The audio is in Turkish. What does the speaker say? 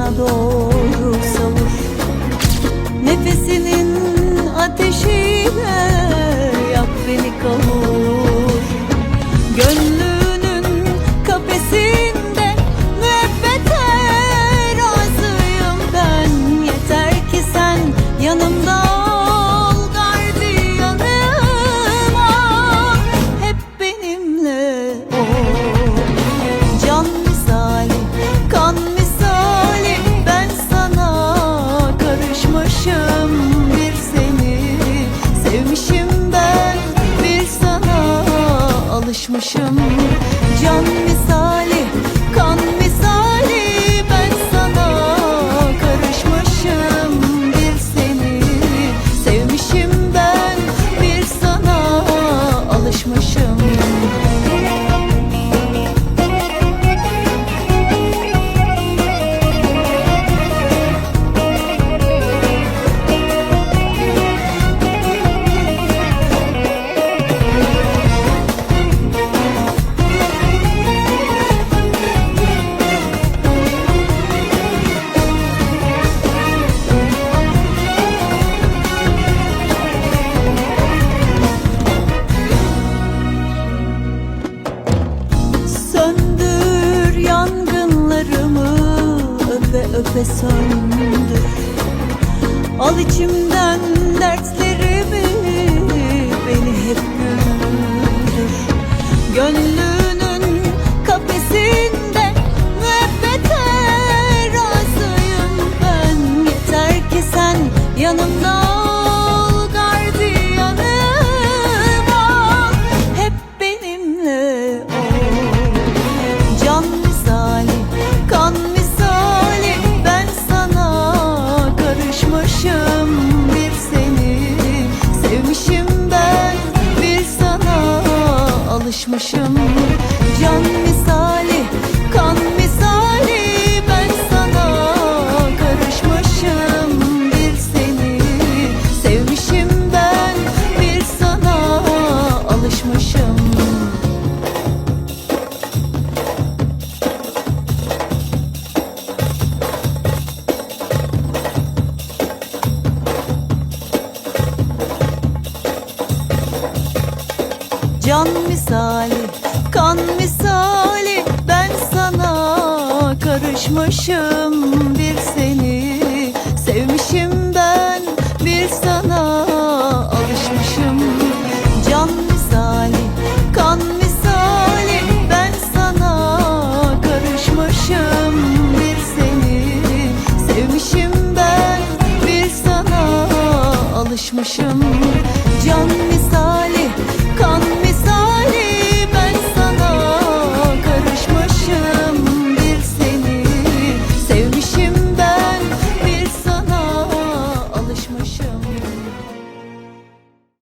sana doğru savur. Nefesinin ateşiyle yak beni kavur. Alışmışım öpe söndür Al içimden dertlerimi beni hep güldür. Gönlünün kafesinde müebbete razıyım ben. Yeter ki sen yanımda karışmışım Bir seni. Sevmişim ben Bir sana alışmışım. Can misali, Can misali, kan misali Ben sana karışmışım Bir seni. Sevmişim ben Bir sana alışmışım. Can misali, kan misali Ben sana karışmışım Bir seni. Sevmişim ben Bir sana alışmışım